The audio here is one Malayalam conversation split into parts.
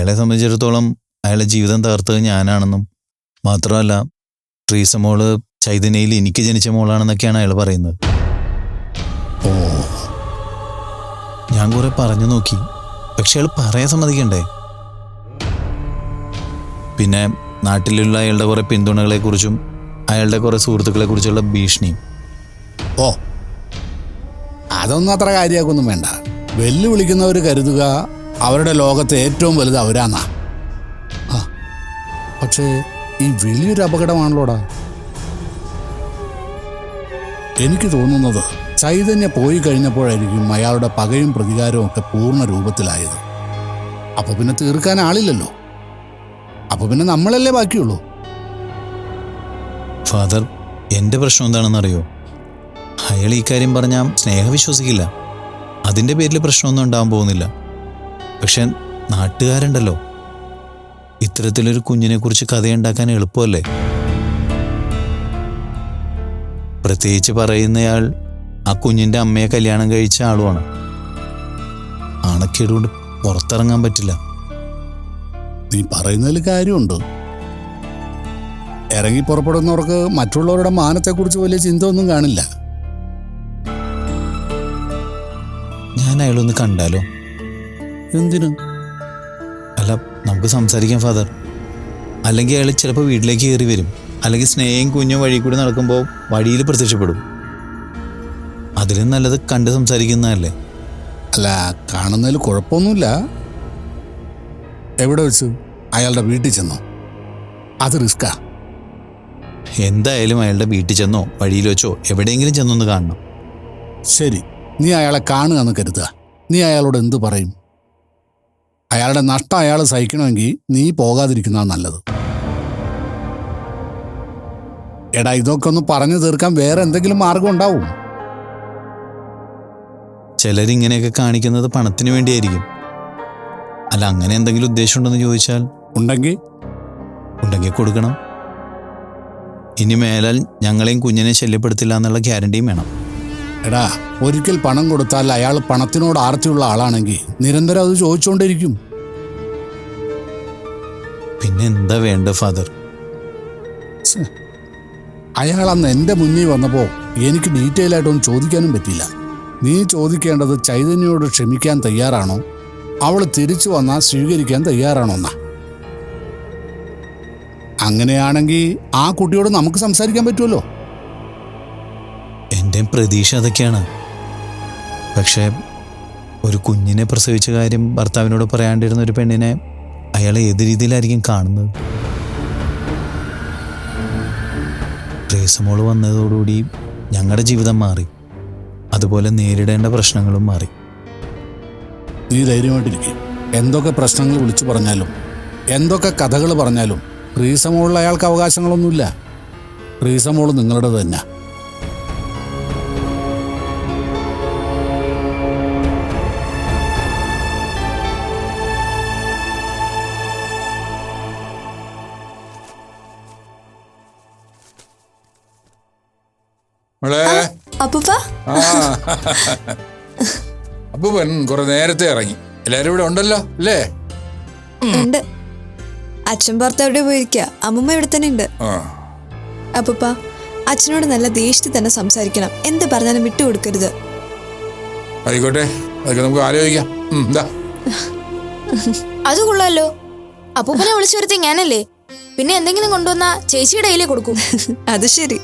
അയാളെ സംബന്ധിച്ചിടത്തോളം അയാളുടെ ജീവിതം തകർത്തത് ഞാനാണെന്നും മാത്രമല്ല ട്രീസ മോൾ ചൈതന്യയിൽ എനിക്ക് ജനിച്ച മോളാണെന്നൊക്കെയാണ് അയാൾ പറയുന്നത്. ഓ. ഞാൻ കുറെ പറഞ്ഞു നോക്കി. പക്ഷെ അയാൾ പറയാൻ സമ്മതിക്കണ്ടേ? പിന്നെ നാട്ടിലുള്ള അയാളുടെ കുറെ പിന്തുണകളെക്കുറിച്ചും അയാളുടെ കുറെ സുഹൃത്തുക്കളെക്കുറിച്ചുള്ള ഭീഷണിയും. ഓ. അതൊന്നും അത്ര കാര്യമാക്കൊന്നും വേണ്ട. വെല്ലുവിളിക്കുന്നവർ കരുതുക അവരുടെ ലോകത്തെ ഏറ്റവും വലുത് അവരാന്നാ. ആ, പക്ഷേ ഈ വലിയൊരു അപകടമാണല്ലോടാ. എനിക്ക് തോന്നുന്നത് ചൈതന്യ പോയി കഴിഞ്ഞപ്പോഴായിരിക്കും അയാളുടെ പകയും പ്രതികാരവും ഒക്കെ പൂർണ രൂപത്തിലായത്. അപ്പൊ പിന്നെ തീർക്കാൻ ആളില്ലല്ലോ. അപ്പൊ പിന്നെ നമ്മളല്ലേ ബാക്കിയുള്ളൂ. ഫാദർ എന്റെ പ്രശ്നം എന്താണെന്നറിയോ? അയാൾ ഈ കാര്യം പറഞ്ഞാൽ സ്നേഹവിശ്വസിക്കില്ല. വിശ്വസിക്കില്ല അതിന്റെ പേരിൽ പ്രശ്നമൊന്നും ഉണ്ടാകാൻ പോകുന്നില്ല. പക്ഷെ നാട്ടുകാരുണ്ടല്ലോ. ഇത്തരത്തിലൊരു കുഞ്ഞിനെക്കുറിച്ച് കഥയുണ്ടാക്കാൻ എളുപ്പമല്ലേ? പ്രത്യേകിച്ച് പറയുന്നയാൾ ആ കുഞ്ഞിന്റെ അമ്മയെ കല്യാണം കഴിച്ച ആളുമാണ്. ആണക്കേട് കൊണ്ട് പുറത്തിറങ്ങാൻ പറ്റില്ല. നീ പറയുന്നതിൽ കാര്യമുണ്ടോ? ഇറങ്ങി പുറപ്പെടുന്നവർക്ക് മറ്റുള്ളവരുടെ മാനത്തെക്കുറിച്ച് വലിയ ചിന്ത ഒന്നും കാണില്ല. ഞാൻ അയാളൊന്ന് കണ്ടാലോ? എന്തിനു? അല്ല നമുക്ക് സംസാരിക്കാം ഫാദർ. അല്ലെങ്കിൽ അയാൾ ചിലപ്പോൾ വീട്ടിലേക്ക് കയറി വരും. അല്ലെങ്കിൽ സ്നേഹം കുഞ്ഞും വഴി കൂടി നടക്കുമ്പോൾ വഴിയിൽ പ്രത്യക്ഷപ്പെടും. അതിലും നല്ലത് കണ്ട് സംസാരിക്കുന്നതല്ലേ? അല്ല കാണുന്നതിൽ കുഴപ്പമൊന്നുമില്ല. എവിടെ വെച്ചു അയാളുടെ വീട്ടിൽ ചെന്നോ? അത് റിസ്ക്കാ. എന്തായാലും അയാളുടെ വീട്ടിൽ ചെന്നോ വഴിയിൽ വെച്ചോ എവിടെയെങ്കിലും ചെന്നൊന്ന് കാണണം. ശരി നീ അയാളെ കാണുക എന്ന് കരുതുക. നീ അയാളോട് എന്ത് പറയും? അയാളുടെ നഷ്ടം അയാൾ സഹിക്കണമെങ്കിൽ നീ പോകാതിരിക്കുന്നതാണ് നല്ലത്. എടാ ഇതൊക്കെ ഒന്ന് പറഞ്ഞു തീർക്കാൻ വേറെ എന്തെങ്കിലും മാർഗം ഉണ്ടാവും. ചിലരിങ്ങനെയൊക്കെ കാണിക്കുന്നത് പണത്തിന് വേണ്ടിയായിരിക്കും. അല്ല അങ്ങനെ എന്തെങ്കിലും ഉദ്ദേശമുണ്ടെന്ന് ചോദിച്ചാൽ? ഉണ്ടെങ്കിൽ? ഉണ്ടെങ്കിൽ കൊടുക്കണം. ഇനി മേലാൽ ഞങ്ങളെയും കുഞ്ഞിനെ ശല്യപ്പെടുത്തില്ല എന്നുള്ള ഗ്യാരണ്ടിയും വേണം. എടാ ഒരിക്കൽ പണം കൊടുത്താൽ അയാൾ പണത്തിനോട് ആർത്തിയുള്ള ആളാണെങ്കിൽ നിരന്തരം അത് ചോദിച്ചുകൊണ്ടിരിക്കും പിന്നെ എന്താ വേണ്ട ഫാദർ? അയാൾ അന്ന് എന്റെ മുന്നിൽ വന്നപ്പോൾ എനിക്ക് ഡീറ്റെയിൽ ആയിട്ടൊന്നും ചോദിക്കാനും പറ്റില്ല നീ ചോദിക്കേണ്ടത് ചൈതന്യയോട് ക്ഷമിക്കാൻ തയ്യാറാണോ? അവൾ തിരിച്ചു വന്നാൽ സ്വീകരിക്കാൻ തയ്യാറാണോ എന്നാ അങ്ങനെയാണെങ്കിൽ ആ കുട്ടിയോട് നമുക്ക് സംസാരിക്കാൻ പറ്റുമല്ലോ? എന്റെ പ്രതീക്ഷ അതൊക്കെയാണ്. പക്ഷേ ഒരു കുഞ്ഞിനെ പ്രസവിച്ച കാര്യം ഭർത്താവിനോട് പറയാണ്ടിരുന്ന ഒരു പെണ്ണിനെ അയാൾ ഏത് രീതിയിലായിരിക്കും കാണുന്നത്? ട്രേസമോൾ വന്നതോടുകൂടി ഞങ്ങളുടെ ജീവിതം മാറി. അതുപോലെ നേരിടേണ്ട പ്രശ്നങ്ങളും മാറി. നീ ധൈര്യമായിട്ടിരിക്കും. എന്തൊക്കെ പ്രശ്നങ്ങൾ വിളിച്ചു പറഞ്ഞാലും എന്തൊക്കെ കഥകൾ പറഞ്ഞാലും റീസമോളിൽ അയാൾക്ക് അവകാശങ്ങളൊന്നുമില്ല. റീസമോൾ നിങ്ങളുടെ തന്നെ. അപ്പൂപ്പൻ കുറെ നേരത്തെ ഇറങ്ങി. എല്ലാരും ഇവിടെ ഉണ്ടല്ലോ അല്ലേ? ഉണ്ട്. അച്ഛൻ പുറത്ത് എവിടെ പോയിരിക്കുക അമ്മമ്മ ഇവിടെ തന്നെ ഉണ്ട്. ആ. അപ്പൂപ്പ അച്ഛനോട് നല്ല ദേഷ്യത്തിൽ തന്നെ സംസാരിക്കണം. എന്ത് പറഞ്ഞാലും വിട്ടുകൊടുക്കരുത് ആയിക്കോട്ടെ അതൊക്കെ നമുക്ക് ആലോചിക്കാം. ഉം, ദാ. അത് കൊള്ളാലോ. അപ്പൂപ്പനെ വിളിച്ചു വരുത്തി ഞാനല്ലേ? പിന്നെ എന്തെങ്കിലും കൊണ്ടുവന്ന ചേച്ചിയുടെ കയ്യിലേ കൊടുക്കും. അത് ശരി.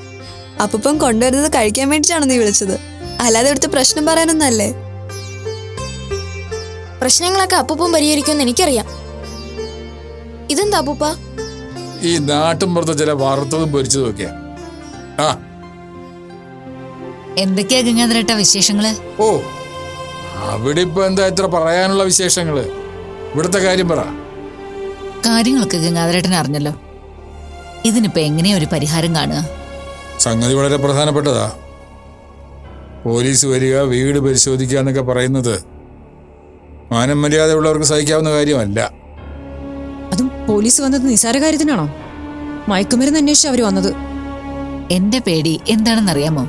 അപ്പൂപ്പൻ കൊണ്ടുവരുന്നത് കഴിക്കാൻ വേണ്ടിയിട്ടാണോ നീ വിളിച്ചത്? അല്ലാതെ ഇവിടുത്തെ പ്രശ്നം പറയാനൊന്നല്ലേ? പ്രശ്നങ്ങളൊക്കെ അപ്പൂപ്പം പരിഹരിക്കുമെന്ന് എനിക്കറിയാം. ഇതെന്താ അപ്പൂപ്പ? ഈ നാട്ടും പുറത്ത് ചില വറുത്തതും പൊരിച്ചതും ഒക്കെ. ആ. എന്തൊക്കെയാ ഗംഗാധരേട്ട വിശേഷങ്ങൾ? ഓ അവിടെ ഇപ്പൊ എന്താ ഇത്ര പറയാനുള്ള വിശേഷങ്ങൾ? ഇവിടുത്തെ കാര്യം പറ. കാര്യങ്ങളൊക്കെ ഗംഗാധരേട്ടൻ അറിഞ്ഞല്ലോ. ഇതിനിപ്പോ എങ്ങനെയാ ഒരു പരിഹാരം കാണുക? സംഗതി വളരെ പ്രധാനപ്പെട്ടതാ. പോലീസ് വരിക വീട് പരിശോധിക്കുക എന്നൊക്കെ പറയുന്നത് മാനം മര്യാദയുള്ളവർക്ക് സഹിക്കാവുന്ന കാര്യമല്ല. അതും പോലീസ് വന്നത് നിസാര കാര്യത്തിനാണോ? മയക്കുമരുന്ന് അന്വേഷിച്ച് അവർ വന്നത്. എന്റെ പേടി എന്താണെന്നറിയാമോ?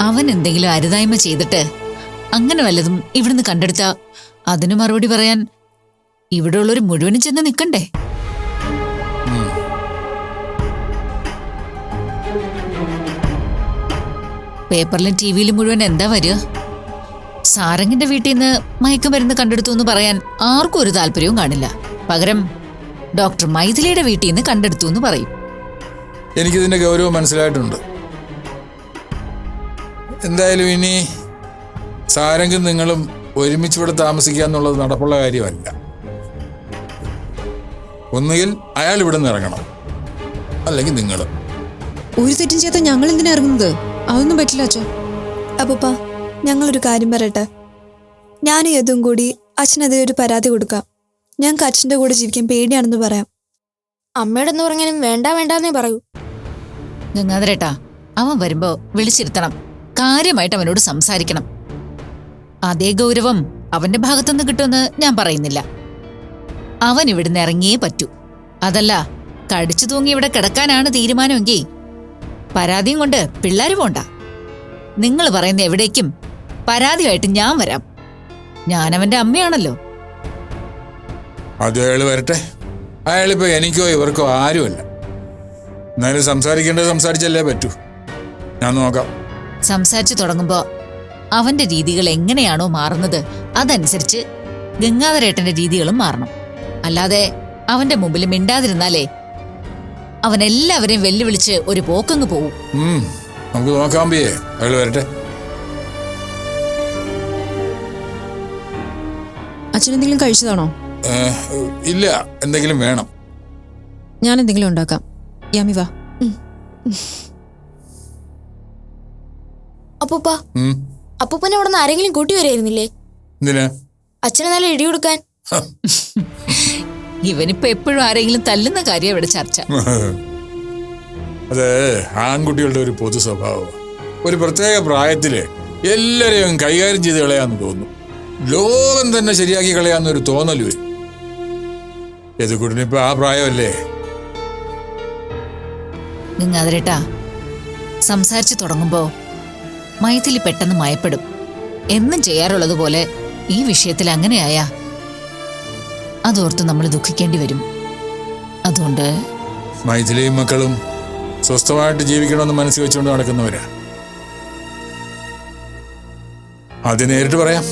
അവൻ എന്തെങ്കിലും അരുതായ്മ ചെയ്തിട്ട് അങ്ങനെ വല്ലതും ഇവിടുന്ന് കണ്ടെടുത്ത അതിന് മറുപടി പറയാൻ ഇവിടെ ഉള്ളവർ മുഴുവനും ചെന്ന് നിൽക്കണ്ടേ പേപ്പറിലും ടി വിയിലും മുഴുവൻ എന്താ വരിക? സാരംഗിന്റെ വീട്ടിൽ നിന്ന് മയക്കുമരുന്ന് കണ്ടെടുത്തു എന്ന് പറയാൻ ആർക്കും ഒരു താല്പര്യവും കാണില്ല. പകരം ഡോക്ടർ മൈഥിലിയുടെ വീട്ടിൽ നിന്ന് കണ്ടെടുത്തു എന്ന് പറയും. എനിക്കിതിന്റെ ഗൗരവം മനസ്സിലായിട്ടുണ്ട്. എന്തായാലും ഇനി സാരംഗും നിങ്ങളും ഒരുമിച്ച് ഇവിടെ താമസിക്കുക എന്നുള്ളത് നടപ്പുള്ള കാര്യമല്ല. ഒന്നുകിൽ അയാൾ ഇവിടെ നിന്ന് ഇറങ്ങണം. അല്ലെങ്കിൽ നിങ്ങൾ ഒരു തെറ്റും ചെയ്ത ഞങ്ങൾ എന്തിനാ ഇറങ്ങുന്നത്? അതൊന്നും പറ്റില്ല അച്ഛൻ അപ്പൂപ്പ ഞങ്ങളൊരു കാര്യം പറയട്ടെ? ഞാൻ യതും കൂടി അച്ഛനെതിരെ ഒരു പരാതി കൊടുക്കാം. ഞങ്ങൾക്ക് അച്ഛന്റെ കൂടെ ജീവിക്കാൻ പേടിയാണെന്ന് പറയാം. അമ്മയോടൊന്ന് പറഞ്ഞാലും വേണ്ട വേണ്ടെന്നേ പറയൂ. ഗംഗാധരേട്ടാ അവൻ വരുമ്പോ വിളിച്ചിരുത്തണം. കാര്യമായിട്ട് അവനോട് സംസാരിക്കണം. അതേ ഗൗരവം അവന്റെ ഭാഗത്തുനിന്ന് കിട്ടുമെന്ന് ഞാൻ പറയുന്നില്ല. അവൻ ഇവിടുന്ന് ഇറങ്ങിയേ പറ്റൂ. അതല്ല കടിച്ചു തൂങ്ങി ഇവിടെ കിടക്കാനാണ് തീരുമാനമെങ്കിൽ പരാതിയും കൊണ്ട് പിള്ളേർ പോണ്ട. നിങ്ങൾ പറയുന്ന എവിടേക്കും പരാതിയായിട്ട് ഞാൻ വരാം. ഞാൻ അവന്റെ അമ്മയാണല്ലോ. അത് അയാൾ വരട്ടെ. അയാളിപ്പോ എനിക്കോ ഇവർക്കോ ആരുമല്ല. എന്നാലും സംസാരിക്കേണ്ടത് സംസാരിച്ചല്ലേ പറ്റൂ. ഞാൻ നോക്കാം. സംസാരിച്ചു തുടങ്ങുമ്പോ അവന്റെ രീതികൾ എങ്ങനെയാണോ മാറുന്നത് അതനുസരിച്ച് ഗംഗാധരേട്ടന്റെ രീതികളും മാറണം. അല്ലാതെ അവന്റെ മുമ്പിൽ മിണ്ടാതിരുന്നാലേ അവൻ എല്ലാവരെയും വെല്ലുവിളിച്ച് ഒരു പോക്കങ്ങ് പോവും. നമുക്ക് നോക്കാം പിയേ അയാൾ വരട്ടെ. അച്ഛൻ എന്തെങ്കിലും കഴിച്ചതാണോ? ഇല്ല എന്തെങ്കിലും വേണം. ഞാൻ എന്തെങ്കിലും ഉണ്ടാക്കാം. യാമി വാ. അപ്പൂപ്പ അപ്പൂപ്പനെ അവിടെ നിന്ന് ആരെങ്കിലും കൂട്ടി വരായിരുന്നില്ലേ? എന്തിനാ? അച്ഛനെ നല്ല ഇടി കൊടുക്കാൻ. ഇവനിപ്പോ എപ്പോഴും ആരെങ്കിലും തല്ലുന്ന കാര്യം ഇവിടെ ചർച്ച. അത് ആൺകുട്ടികളുടെ ഒരു പൊതു സ്വഭാവം. ഒരു പ്രത്യേക പ്രായത്തിൽ എല്ലാരെയും കൈകാര്യം ചെയ്ത് കളയാന്ന് തോന്നുന്നു. ലോകം തന്നെ ശരിയാക്കി കളയാന്നൊരു തോന്നൽ വരും. യദുക്കുട്ടിനിപ്പോ ആ പ്രായമല്ലേ? ഗംഗാധരേട്ടാ സംസാരിച്ചു തുടങ്ങുമ്പോ മൈഥിലി പെട്ടെന്ന് മയപ്പെടും. എന്നും ചെയ്യാറുള്ളതുപോലെ ഈ വിഷയത്തിൽ അങ്ങനെയായാ? അതോർത്ത് നമ്മൾ ദുഃഖിക്കേണ്ടി വരും. അതുകൊണ്ട് മൈഥിലിയും മക്കളും സ്വസ്ഥമായിട്ട് ജീവിക്കണമെന്ന് മനസ്സിൽ വെച്ചുകൊണ്ട് നടക്കുന്നവരാ. അത് നേരിട്ട് പറയാം.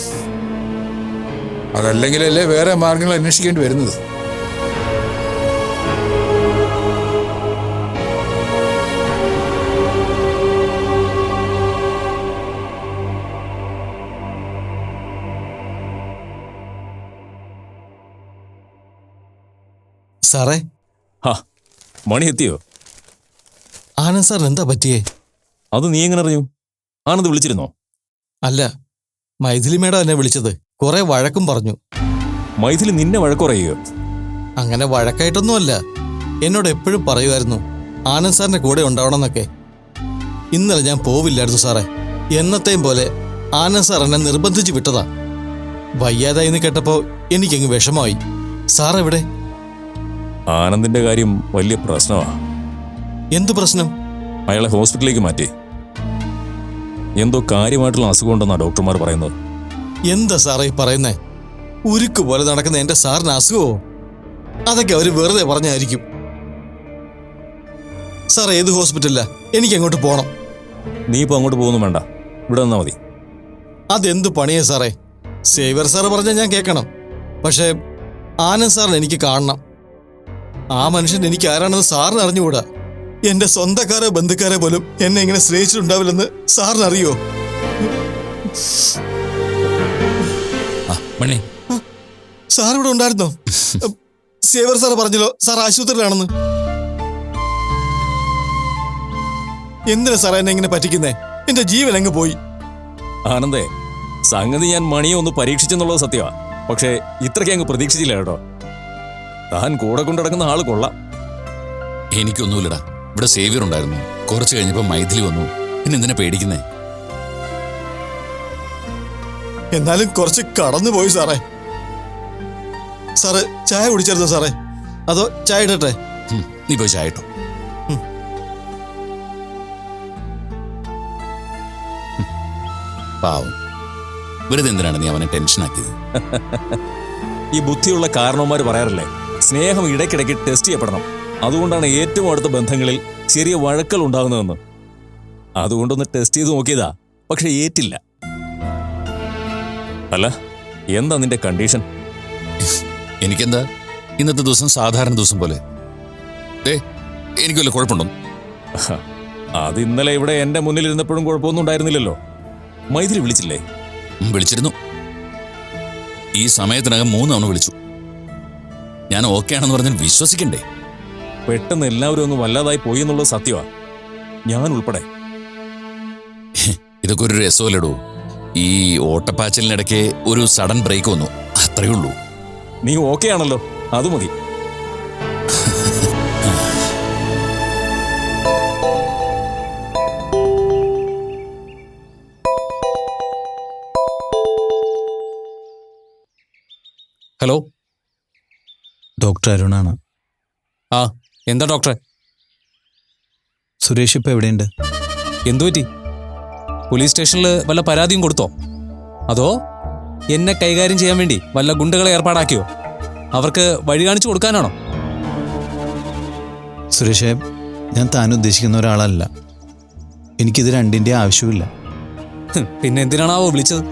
അതല്ലെങ്കിലല്ലേ വേറെ മാർഗങ്ങൾ അന്വേഷിക്കേണ്ടി വരുന്നത്? സാറേ. ഹാ മണി എത്തിയോ ആനന്ദ് സാറിന് എന്താ പറ്റിയേ? അത് നീ എങ്ങനെ അറിഞ്ഞു? ആനന്ദ് വിളിച്ചിരുന്നോ? അല്ല മൈഥിലി മേഡം എന്നെ വിളിച്ചത്. കുറെ വഴക്കും പറഞ്ഞു. മൈഥിലി നിന്നെ വഴക്കുറയോ അങ്ങനെ വഴക്കായിട്ടൊന്നുമല്ല. എന്നോട് എപ്പോഴും പറയുമായിരുന്നു ആനന്ദ് സാറിന്റെ കൂടെ ഉണ്ടാവണമെന്നൊക്കെ. ഇന്നലെ ഞാൻ പോവില്ലായിരുന്നു സാറേ. എന്നത്തെയും പോലെ ആനന്ദ് സാർ എന്നെ നിർബന്ധിച്ച് വിട്ടതാ. വയ്യാതായി എന്ന് കേട്ടപ്പോ എനിക്കങ്ങ് വിഷമമായി. സാർ എവിടെ ആനന്ദിന്റെ കാര്യം വലിയ പ്രശ്നമാ. എന്തു പ്രശ്നം? അയാളെ ഹോസ്പിറ്റലിലേക്ക് മാറ്റി. എന്തോ കാര്യമായിട്ടുള്ള അസുഖം ഉണ്ടെന്നാ ഡോക്ടർമാർ പറയുന്നത്. എന്താ സാറേ ഈ പറയുന്നേ? ഉരുക്ക് പോലെ നടക്കുന്ന എന്റെ സാറിന് അസുഖമോ? അതൊക്കെ അവർ വെറുതെ പറഞ്ഞായിരിക്കും. സാർ ഏത് ഹോസ്പിറ്റലിലാ? എനിക്ക് അങ്ങോട്ട് പോകണം നീ ഇപ്പൊ അങ്ങോട്ട് പോകുന്നു വേണ്ട. ഇവിടെ നിന്നാ മതി. അതെന്ത് പണിയാ സാറേ? സേവർ സാറ് പറഞ്ഞാൽ ഞാൻ കേൾക്കണം. പക്ഷേ ആനന്ദ് സാറിനെ എനിക്ക് കാണണം. ആ മനുഷ്യൻ എനിക്ക് ആരാണെന്ന് സാറിന് അറിഞ്ഞുകൂടാ? എന്റെ സ്വന്തക്കാരോ ബന്ധുക്കാരോ പോലും എന്നെ ഇങ്ങനെ സ്നേഹിച്ചിട്ടുണ്ടാവില്ലെന്ന് സാറിന് അറിയോ? മണി. സാർ ഇവിടെ ഉണ്ടായിരുന്നോ? സേവർ സാർ പറഞ്ഞല്ലോ സാർ ആശുപത്രിയിലാണെന്ന്. എന്തിനാ സാറേ എന്നെ ഇങ്ങനെ പറ്റിക്കുന്നേ? എന്റെ ജീവൻ അങ്ങ് പോയി. ആനന്ദേ സംഗതി ഞാൻ മണിയെ ഒന്ന് പരീക്ഷിച്ചെന്നുള്ളത് സത്യമാ പക്ഷേ ഇത്രയ്ക്ക് അങ്ങ് പ്രതീക്ഷിച്ചില്ല കേട്ടോ. താൻ കൂടെ കൊണ്ടിടങ്ങുന്ന നടക്കുന്ന ആൾ കൊള്ളാം. എനിക്കൊന്നുമില്ലടാ. ഇവിടെ സേവിയർ ഉണ്ടായിരുന്നു. കുറച്ച് കഴിഞ്ഞപ്പോ മൈഥിലി വന്നു. പിന്നെ എന്തിനാ പേടിക്കുന്നേ? എന്നാലും കുറച്ച് കടന്നു പോയി സാറേ. സാറ് ചായ കുടിച്ചായിരുന്നോ സാറേ? അതോ ചായ ഇടട്ടെ? നീ പോയി ചായ ഇട്ടോ. പാവം. വെറുതെ എന്തിനാണ് നീ അവനെ ടെൻഷനാക്കിയത്? ഈ ബുദ്ധിയുള്ള കാരണവന്മാർ പറയാറില്ലേ? സ്നേഹം ഇടയ്ക്കിടയ്ക്ക് ടെസ്റ്റ് ചെയ്യപ്പെടണം. അതുകൊണ്ടാണ് ഏറ്റവും അടുത്ത ബന്ധങ്ങളിൽ ചെറിയ വഴക്കൽ ഉണ്ടാകുന്നതെന്ന്. അതുകൊണ്ടൊന്ന് ടെസ്റ്റ് ചെയ്ത് നോക്കിയതാ പക്ഷെ ഏറ്റില്ല. അല്ല എന്താ നിന്റെ കണ്ടീഷൻ എനിക്കെന്താ? ഇന്നത്തെ ദിവസം സാധാരണ ദിവസം പോലെ. ഏ എനിക്ക് വല്ല കുഴപ്പമുണ്ടോ? അത് ഇന്നലെ ഇവിടെ എന്റെ മുന്നിൽ ഇരുന്നപ്പോഴും കുഴപ്പമൊന്നും ഉണ്ടായിരുന്നില്ലല്ലോ. മൈഥിലി വിളിച്ചില്ലേ? വിളിച്ചിരുന്നു. ഈ സമയത്തിനകം മൂന്ന് തവണ വിളിച്ചു. ഞാൻ ഓക്കെ ആണെന്ന് പറഞ്ഞാൽ വിശ്വസിക്കണ്ടേ? പെട്ടെന്ന് എല്ലാവരും ഒന്ന് വല്ലാതായി പോയി എന്നുള്ളത് സത്യമാ. ഞാൻ ഉൾപ്പെടെ. ഇതൊക്കെ ഒരു രസമല്ലടൂ? ഈ ഓട്ടപ്പാച്ചിലിനിടയ്ക്ക് ഒരു സഡൻ ബ്രേക്ക് വന്നു. അത്രയേ ഉള്ളൂ. നീ ഓക്കെ ആണല്ലോ. അത് മതി. ഡോക്ടർ അരുണാണ്. ആ എന്താ ഡോക്ടർ സുരേഷ് ഇപ്പം എവിടെയുണ്ട്? എന്തു പറ്റി? പോലീസ് സ്റ്റേഷനിൽ വല്ല പരാതിയും കൊടുത്തോ? അതോ എന്നെ കൈകാര്യം ചെയ്യാൻ വേണ്ടി വല്ല ഗുണ്ടകളെ ഏർപ്പാടാക്കിയോ? അവർക്ക് വഴി കാണിച്ചു കൊടുക്കാനാണോ? സുരേഷേ ഞാൻ താൻ ഉദ്ദേശിക്കുന്ന ഒരാളല്ല. എനിക്കിത് രണ്ടിന്റെ ആവശ്യമില്ല പിന്നെ എന്തിനാണാവോ വിളിച്ചത്?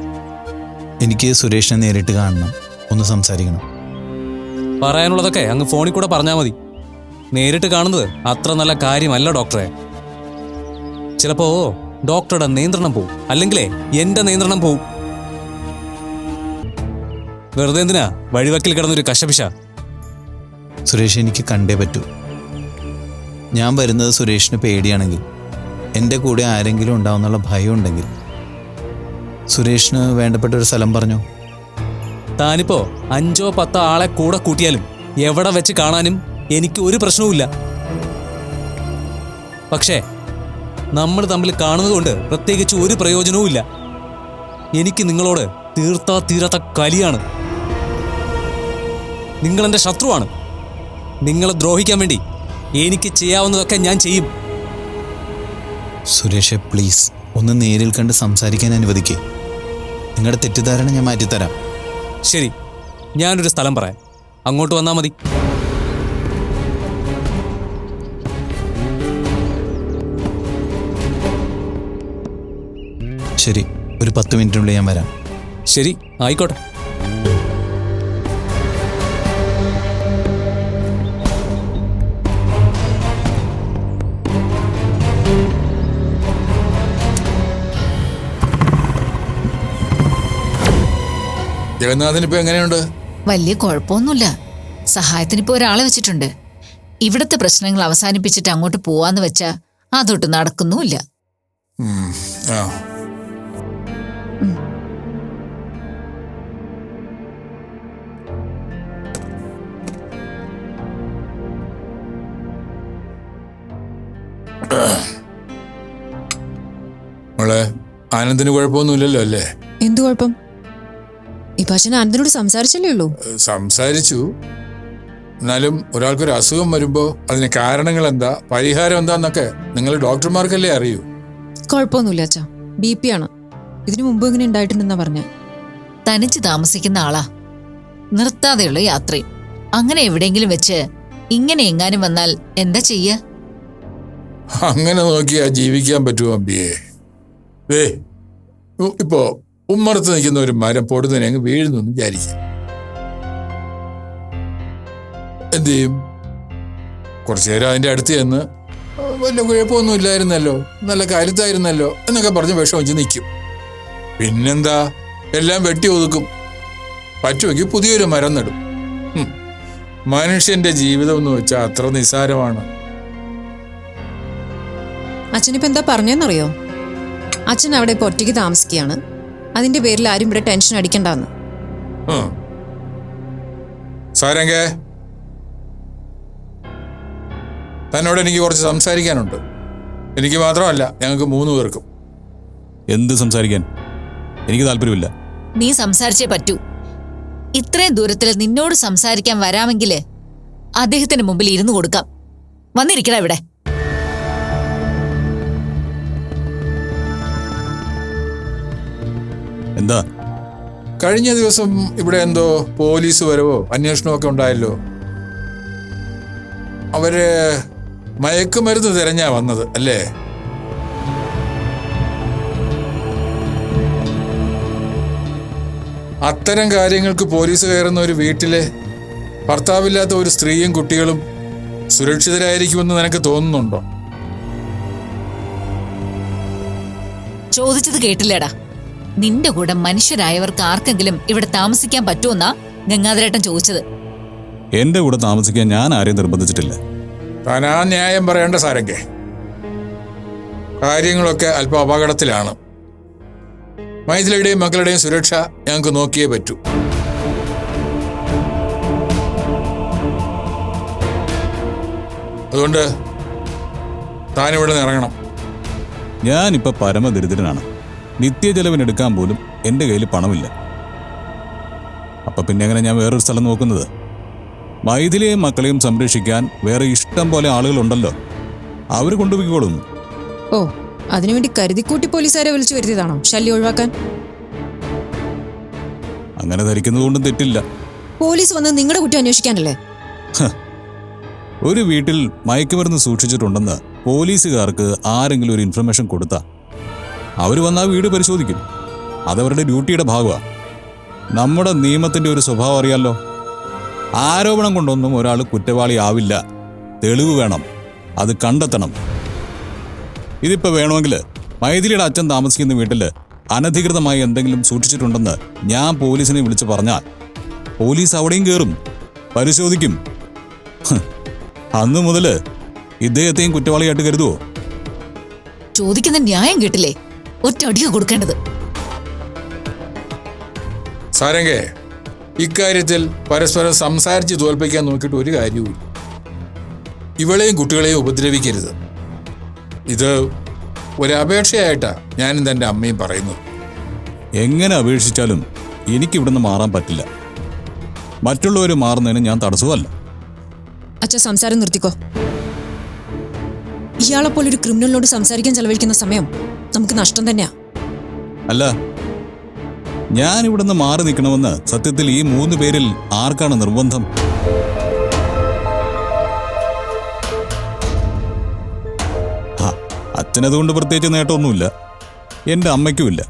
എനിക്ക് സുരേഷിനെ നേരിട്ട് കാണണം. ഒന്ന് സംസാരിക്കണം. പറയാനുള്ളതൊക്കെ അങ്ങ് ഫോണിൽ കൂടെ പറഞ്ഞാൽ മതി. നേരിട്ട് കാണുന്നത് അത്ര നല്ല കാര്യമല്ല ഡോക്ടറെ. ചിലപ്പോ ഡോക്ടറുടെ നിയന്ത്രണം പോവും. അല്ലെങ്കിലേ എന്റെ നിയന്ത്രണം പോവും. വെറുതെ എന്തിനാ വഴിവക്കിൽ കിടന്നൊരു കശപിശ? സുരേഷ് എനിക്ക് കണ്ടേ പറ്റൂ. ഞാൻ വരുന്നത് സുരേഷിന് പേടിയാണെങ്കിൽ എന്റെ കൂടെ ആരെങ്കിലും ഉണ്ടാവുന്നുള്ള ഭയം ഉണ്ടെങ്കിൽ സുരേഷിന് വേണ്ടപ്പെട്ട ഒരു സ്ഥലം പറഞ്ഞു? താനിപ്പോ അഞ്ചോ പത്തോ ആളെ കൂടെ കൂട്ടിയാലും എവിടെ വെച്ച് കാണാനും എനിക്ക് ഒരു പ്രശ്നവുമില്ല. പക്ഷേ നമ്മൾ തമ്മിൽ കാണുന്നതുകൊണ്ട് പ്രത്യേകിച്ച് ഒരു പ്രയോജനവുമില്ല. എനിക്ക് നിങ്ങളോട് തീർത്താ തീരാത്ത കലിയാണ്. നിങ്ങൾ എന്റെ ശത്രുവാണ്. നിങ്ങളെ ദ്രോഹിക്കാൻ വേണ്ടി എനിക്ക് ചെയ്യാവുന്നതൊക്കെ ഞാൻ ചെയ്യും. സുരേഷെ പ്ലീസ് ഒന്ന് നേരിൽ കണ്ട് സംസാരിക്കാൻ അനുവദിക്കേ. നിങ്ങളുടെ തെറ്റിദ്ധാരണ ഞാൻ മാറ്റിത്തരാം. ശരി ഞാനൊരു സ്ഥലം പറയാം. അങ്ങോട്ട് വന്നാൽ മതി. ശരി ഒരു പത്ത് മിനിറ്റിനുള്ളിൽ ഞാൻ വരാം. ശരി ആയിക്കോട്ടെ. ജഗന്നാഥൻ ഇപ്പൊ എങ്ങനെയുണ്ട്? വലിയ കുഴപ്പമൊന്നുമില്ല. സഹായത്തിനിപ്പോ ഒരാളെ വെച്ചിട്ടുണ്ട്. ഇവിടുത്തെ പ്രശ്നങ്ങൾ അവസാനിപ്പിച്ചിട്ട് അങ്ങോട്ട് പോവാന്ന് വെച്ചാ അതൊട്ട് നടക്കുന്നുമില്ല. മോളെ ആനന്ദിന് കുഴപ്പമൊന്നുമില്ലല്ലോ അല്ലേ? എന്തു കുഴപ്പം? ഇപ്പൊ അച്ഛൻ ആനന്ദിനോട് സംസാരിച്ചല്ലേ ഉള്ളൂ. സംസാരിച്ചു. എന്നാലും ഒരാൾക്കൊരു അസുഖം വരുമ്പോ അതിന് കാരണങ്ങൾ എന്താ പരിഹാരം എന്താന്നൊക്കെ നിങ്ങൾ ഡോക്ടർമാർക്കല്ലേ അറിയൂ. കുഴപ്പമൊന്നുമില്ല അച്ഛാ. ബി പി ആണ്. ഇതിനു മുമ്പ് ഇങ്ങനെ ഉണ്ടായിട്ടുണ്ടെന്നാ പറഞ്ഞ. തനിച്ച് താമസിക്കുന്ന ആളാ. നിർത്താതെയുള്ള യാത്രയും അങ്ങനെ എവിടെയെങ്കിലും വെച്ച് ഇങ്ങനെ എങ്ങാനും വന്നാൽ എന്താ ചെയ്യ? അങ്ങനെ നോക്കിയാ ജീവിക്കാൻ പറ്റുമോ അമ്പിയെ? ഇപ്പോ ഉമ്മറത്ത് നിൽക്കുന്ന ഒരു മരം പൊടുന്നതിനെ അങ്ങ് വീഴുന്നു എന്ന് വിചാരിക്കുക എന്ത് ചെയ്യും? കുറച്ചു നേരം അതിന്റെ അടുത്ത് ചെന്ന് വല്ല കുഴപ്പമൊന്നും ഇല്ലായിരുന്നല്ലോ നല്ല കരുത്തായിരുന്നല്ലോ എന്നൊക്കെ പറഞ്ഞ് വിഷം വെച്ച് നിൽക്കും. പിന്നെന്താ? എല്ലാം വെട്ടി ഒതുക്കും. പറ്റുമെങ്കിൽ പുതിയൊരു മരം നടും. മനുഷ്യന്റെ ജീവിതം എന്ന് വെച്ചാൽ അത്ര നിസാരമാണ് അച്ഛനിപ്പോ എന്താ പറഞ്ഞെന്നറിയോ? അച്ഛൻ അവിടെ ഇപ്പൊ ഒറ്റയ്ക്ക് താമസിക്കുകയാണ്. അതിന്റെ പേരിൽ ആരും ഇവിടെ ടെൻഷൻ അടിക്കണ്ടെന്ന്. സാരംഗേ. തന്നോട് എനിക്ക് കുറച്ച് സംസാരിക്കാനുണ്ട്. എനിക്ക് മാത്രമല്ല ഞങ്ങൾക്ക് മൂന്ന് പേർക്കും. എന്ത് സംസാരിക്കാൻ? എനിക്ക് താല്പര്യമില്ല. നീ സംസാരിച്ചേ പറ്റൂ. ഇത്രയും ദൂരത്തിൽ നിന്നോട് സംസാരിക്കാൻ വരാമെങ്കിൽ അദ്ദേഹത്തിന് മുമ്പിൽ ഇരുന്നു കൊടുക്കാം. വന്നിരിക്കടാ ഇവിടെ. എന്താ? കഴിഞ്ഞ ദിവസം ഇവിടെ എന്തോ പോലീസ് വരവോ അന്വേഷണമോ ഒക്കെ ഉണ്ടായല്ലോ. അവർ മയക്കുമരുന്ന് തിരഞ്ഞാ വന്നത് അല്ലേ? അത്തരം കാര്യങ്ങൾക്ക് പോലീസ് കയറുന്ന ഒരു വീട്ടിലെ ഭർത്താവില്ലാത്ത ഒരു സ്ത്രീയും കുട്ടികളും സുരക്ഷിതരായിരിക്കുമെന്ന് നിനക്ക് തോന്നുന്നുണ്ടോ? ചോദിച്ചത് കേട്ടില്ലേടാ. നിന്റെ കൂടെ മനുഷ്യരായവർക്ക് ആർക്കെങ്കിലും ഇവിടെ താമസിക്കാൻ പറ്റുമെന്നാ ഗംഗാധരേട്ടൻ ചോദിച്ചത്. എന്റെ കൂടെ താമസിക്കാൻ ഞാൻ ആരെയും നിർബന്ധിച്ചിട്ടില്ല. താൻ ആ ന്യായം പറയേണ്ട സാരംഗേ. കാര്യങ്ങളൊക്കെ അല്പം അപകടത്തിലാണ്. മൈഥിലിയുടെയും മക്കളുടെയും സുരക്ഷ ഞങ്ങൾക്ക് നോക്കിയേ പറ്റൂ. അതുകൊണ്ട് താനിവിടെ നിന്ന് ഇറങ്ങണം. ഞാനിപ്പോ പരമദരിദ്രനാണ്. നിത്യജലവിനെടുക്കാൻ പോലും എന്റെ കയ്യിൽ പണമില്ല. അപ്പൊ പിന്നെ എങ്ങനെ ഞാൻ വേറൊരു സ്ഥലം നോക്കുന്നത്? മൈഥിലിയെയും മക്കളെയും സംരക്ഷിക്കാൻ വേറെ ഇഷ്ടം പോലെ ആളുകളുണ്ടല്ലോ. അവർ കൊണ്ടുപോയിക്കോളും. ഓ അതിനുവേണ്ടി കരുതിക്കൂട്ടി പോലീസുകാരെ വിളിച്ചു വരുത്തിയതാണോ? ശല്യം ഒഴിവാക്കാൻ? അങ്ങനെ ധരിക്കുന്നതുകൊണ്ടും തെറ്റില്ല. പോലീസ് വന്ന് നിങ്ങളുടെ കുട്ടി അന്വേഷിക്കാനല്ലേ? ഒരു വീട്ടിൽ മയക്കുമരുന്ന് സൂക്ഷിച്ചിട്ടുണ്ടെന്ന് പോലീസുകാർക്ക് ആരെങ്കിലും ഒരു ഇൻഫർമേഷൻ കൊടുത്താ അവർ വന്ന് ആ വീട് പരിശോധിക്കും. അതവരുടെ ഡ്യൂട്ടിയുടെ ഭാഗമാണ് നമ്മുടെ നിയമത്തിന്റെ ഒരു സ്വഭാവം അറിയാമല്ലോ ആരോപണം കൊണ്ടൊന്നും ഒരാൾ കുറ്റവാളിയാവില്ല തെളിവ് വേണം. അത് കണ്ടെത്തണം. ഇതിപ്പോൾ വേണമെങ്കിൽ മൈഥിലിയുടെ അച്ഛൻ താമസിക്കുന്ന വീട്ടിൽ അനധികൃതമായി എന്തെങ്കിലും സൂക്ഷിച്ചിട്ടുണ്ടെന്ന് ഞാൻ പോലീസിനെ വിളിച്ച് പറഞ്ഞാൽ പോലീസ് അവിടെയും കയറും പരിശോധിക്കും. അന്ന് മുതൽ ഇദ്ദേഹത്തെയും കുറ്റവാളിയായിട്ട് കരുതുവോ? ചോദിക്കുന്ന ന്യായം കേട്ടില്ലേ? ഒറ്റ അടിയോ കൊടുക്കേണ്ടത്. സാരംഗേ ഇക്കാര്യത്തിൽ പരസ്പരം സംസാരിച്ച് തോൽപ്പിക്കാൻ നോക്കിയിട്ട് ഒരു കാര്യവുമില്ല. ഇവളെയും കുട്ടികളെയും ഉപദ്രവിക്കരുത്. ഇത് ഒരപേക്ഷയായിട്ടാ ഞാനും തന്റെ അമ്മയും പറയുന്നത്. എങ്ങനെ അപേക്ഷിച്ചാലും എനിക്ക് ഇവിടുന്ന് മാറാൻ പറ്റില്ല. മറ്റുള്ളവർ മാറുന്നതിന് ഞാൻ തടസ്സമല്ല. അച്ഛ സംസാരം നിർത്തിക്കോ. ഇയാളെപ്പോലൊരു ക്രിമിനലിനോട് സംസാരിക്കാൻ ചെലവഴിക്കുന്ന സമയം നമുക്ക് നഷ്ടം തന്നെയാ. അല്ല ഞാൻ ഇവിടുന്ന് മാറി നിൽക്കണമെന്ന് സത്യത്തിൽ ഈ മൂന്ന് പേരിൽ ആർക്കാണ് നിർബന്ധം? അച്ഛനതുകൊണ്ട് പ്രത്യേകിച്ച് നേട്ടമൊന്നുമില്ല. എന്റെ അമ്മയ്ക്കുമില്ല.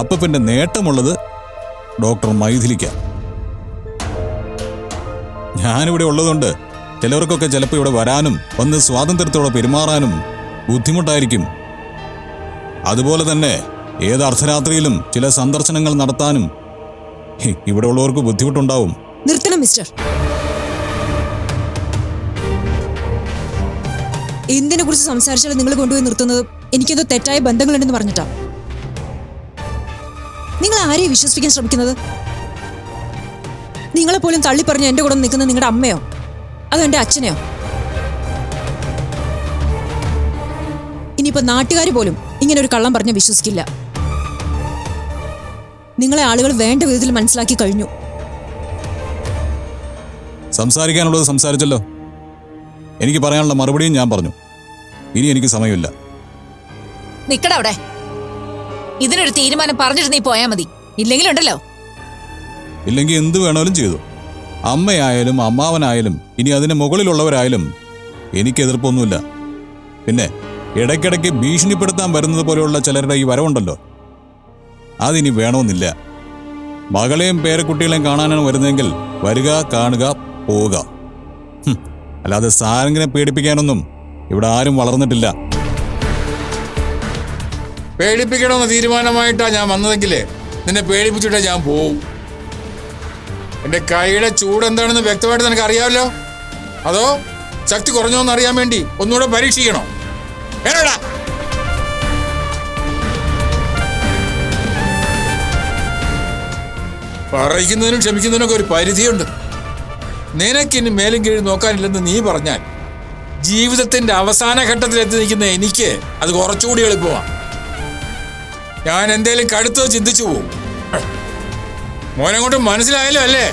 അപ്പൊ പിന്നെ നേട്ടമുള്ളത് ഡോക്ടർ മൈഥിലിക്ക. ഞാനിവിടെ ഉള്ളതുകൊണ്ട് ചിലവർക്കൊക്കെ ചിലപ്പോൾ ഇവിടെ വരാനും വന്ന് സ്വാതന്ത്ര്യത്തോടെ പെരുമാറാനും ബുദ്ധിമുട്ടായിരിക്കും. അതുപോലെ തന്നെ ഏത് അർദ്ധരാത്രിയിലും ചില സന്ദർശനങ്ങൾ നടത്താനും ഇവിടെ ഉള്ളവർക്ക് ബുദ്ധിമുട്ടുണ്ടാവും. നിർത്തണം മിസ്റ്റർ. എന്തിനെ കുറിച്ച് സംസാരിച്ചാലും നിങ്ങൾ കൊണ്ടുപോയി നിർത്തുന്നത് എനിക്കെന്തോ തെറ്റായ ബന്ധങ്ങളുണ്ടെന്ന് പറഞ്ഞിട്ടാ. നിങ്ങൾ ആരെയും വിശ്വസിപ്പിക്കാൻ ശ്രമിക്കുന്നത്? നിങ്ങളെ പോലും തള്ളി പറഞ്ഞ് എന്റെ കൂടെ നിൽക്കുന്ന നിങ്ങളുടെ അമ്മയോ? അതോ എന്റെ അച്ഛനെയോ? ഇനിയിപ്പോ നാട്ടുകാർ പോലും ഇങ്ങനെ ഒരു കള്ളം പറഞ്ഞ് വിശ്വസിക്കില്ല. നിങ്ങളെ ആളുകൾ വേണ്ട വിധത്തിൽ മനസ്സിലാക്കി കഴിഞ്ഞു. സംസാരിക്കാനുള്ളത് സംസാരിച്ചല്ലോ. എനിക്ക് പറയാനുള്ള മറുപടിയും ഞാൻ പറഞ്ഞു. ഇനി എനിക്ക് സമയമില്ല. നിക്കടവിടെ. ഇതിനൊരു തീരുമാനം പറഞ്ഞിട്ട് നീ പോയാ മതി. ഇല്ലെങ്കിലുണ്ടല്ലോ. ഇല്ലെങ്കിൽ എന്ത് വേണമെങ്കിലും ചെയ്തു. അമ്മയായാലും അമ്മാവനായാലും ഇനി അതിന് മുകളിലുള്ളവരായാലും എനിക്ക് എതിർപ്പൊന്നുമില്ല. പിന്നെ ഇടയ്ക്കിടയ്ക്ക് ഭീഷണിപ്പെടുത്താൻ വരുന്നത് പോലെയുള്ള ചിലരുടെ ഈ വരവുണ്ടല്ലോ. അതിനി വേണമെന്നില്ല മകളെയും പേരക്കുട്ടികളെയും കാണാനാണ് വരുന്നതെങ്കിൽ വരിക കാണുക പോവുക. അല്ലാതെ സാരംഗിനെ പേടിപ്പിക്കാനൊന്നും ഇവിടെ ആരും വളർന്നിട്ടില്ല. പേടിപ്പിക്കണമെന്ന് തീരുമാനമായിട്ടാ ഞാൻ വന്നതെങ്കിലേ നിന്നെ പേടിപ്പിച്ചിട്ടേ ഞാൻ പോവും. എന്റെ കൈയുടെ ചൂട് എന്താണെന്ന് വ്യക്തമായിട്ട് നിനക്ക് അറിയാമല്ലോ അതോ ശക്തി കുറഞ്ഞോന്ന് അറിയാൻ വേണ്ടി ഒന്നുകൂടെ പരീക്ഷിക്കണോ? വേണോടാ പറയിക്കുന്നതിനും ക്ഷമിക്കുന്നതിനൊക്കെ ഒരു പരിധിയുണ്ട്. നിനക്കിനി മേലും കീഴും നോക്കാനില്ലെന്ന് നീ പറഞ്ഞാൽ ജീവിതത്തിന്റെ അവസാന ഘട്ടത്തിൽ എത്തി നിൽക്കുന്ന എനിക്ക് അത് കുറച്ചുകൂടി എളുപ്പമാണ് ഞാൻ എന്തേലും കടുത്തോ ചിന്തിച്ചു പോവും. മോനെ കൊണ്ട് മനസ്സിലായല്ലോ അല്ലേ?